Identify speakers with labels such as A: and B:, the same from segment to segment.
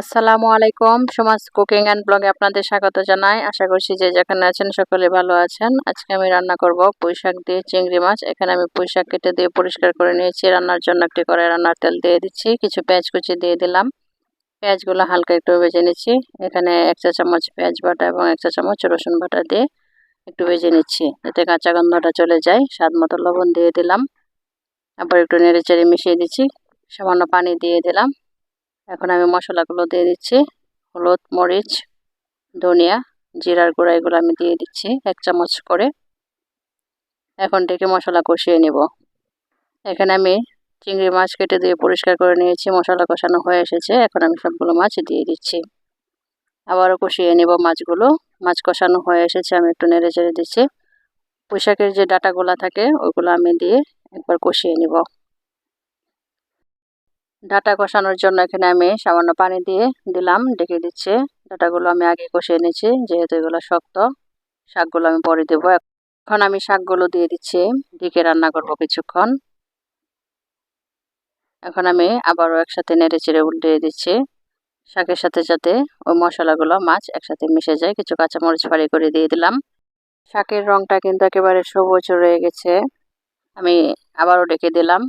A: আসসালামু আলাইকুম। সমাজ কুকিং অ্যান্ড ব্লগে আপনাদের স্বাগত জানাই। আশা করছি যে যেখানে আছেন সকলে ভালো আছেন। আজকে আমি রান্না করব পুঁই শাক দিয়ে চিংড়ি মাছ। এখানে আমি পুঁই শাক কেটে দিয়ে পরিষ্কার করে নিয়েছি। রান্নার জন্য একটি করে রান্নার তেল দিয়ে দিচ্ছি। কিছু পেঁয়াজ কুচি দিয়ে দিলাম। পেঁয়াজগুলো হালকা একটু ভেজে নিচ্ছি। এখানে এক চা চামচ পেঁয়াজ বাটা এবং এক চা চামচ রসুন বাটা দিয়ে একটু ভেজে নিচ্ছি। এতে কাঁচা গন্ধটা চলে যায়। স্বাদ মতো লবণ দিয়ে দিলাম। আবার একটু নেড়ে চেড়ে মিশিয়ে দিচ্ছি। সামান্য পানি দিয়ে দিলাম। এখন আমি মশলাগুলো দিয়ে দিচ্ছি। হলুদ, মরিচ, ধনিয়া, জিরার গুঁড়া, এগুলো আমি দিয়ে দিচ্ছি এক চামচ করে। এখন থেকে মশলা কষিয়ে নিব। এখানে আমি চিংড়ি মাছ কেটে দিয়ে পরিষ্কার করে নিয়েছি, মশলা কষানো হয়ে এসেছে। এখন আমি সবগুলো মাছ দিয়ে দিচ্ছি। আবারও কষিয়ে নিব মাছগুলো। মাছ কষানো হয়ে এসেছে, আমি একটু নেড়ে চেড়ে দিচ্ছি। পোশাকের যে ডাটাগুলো থাকে ওইগুলো আমি দিয়ে একবার কষিয়ে নিব। ডাটা কষানোর জন্য এখানে আমি সামান্য পানি দিয়ে দিলাম, ডেকে দিচ্ছে। ডাটাগুলো আমি আগে কষিয়ে নিয়েছি যেহেতু এগুলো শক্ত, শাকগুলো আমি পরে দেবো। এখন আমি শাকগুলো দিয়ে দিচ্ছি, ঢেকে রান্না করব কিছুক্ষণ। এখন আমি আবারও একসাথে নেড়ে চেড়ে উল্টে দিচ্ছি। শাকের সাথে সাথে ওই মশলাগুলো, মাছ একসাথে মিশে যায়। কিছু কাঁচামরিচ ফাড়ি করে দিয়ে দিলাম। শাকের রংটা কিন্তু একেবারে সবুজ রয়ে গেছে। আমি আবারও ডেকে দিলাম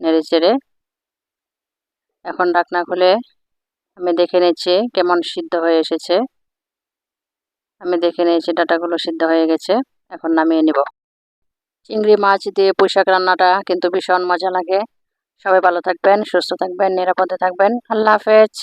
A: নেড়ে চেড়ে এখন ডাকনা খুলে আমি দেখে নিচ্ছি কেমন সিদ্ধ হয়ে এসেছে। আমি দেখে নিয়েছি ডাটাগুলো সিদ্ধ হয়ে গেছে, এখন নামিয়ে নিব। চিংড়ি মাছ দিয়ে পোশাক রান্নাটা কিন্তু ভীষণ মজা লাগে। সবাই ভালো থাকবেন, সুস্থ থাকবেন, নিরাপদে থাকবেন। আল্লাহ হাফেজ।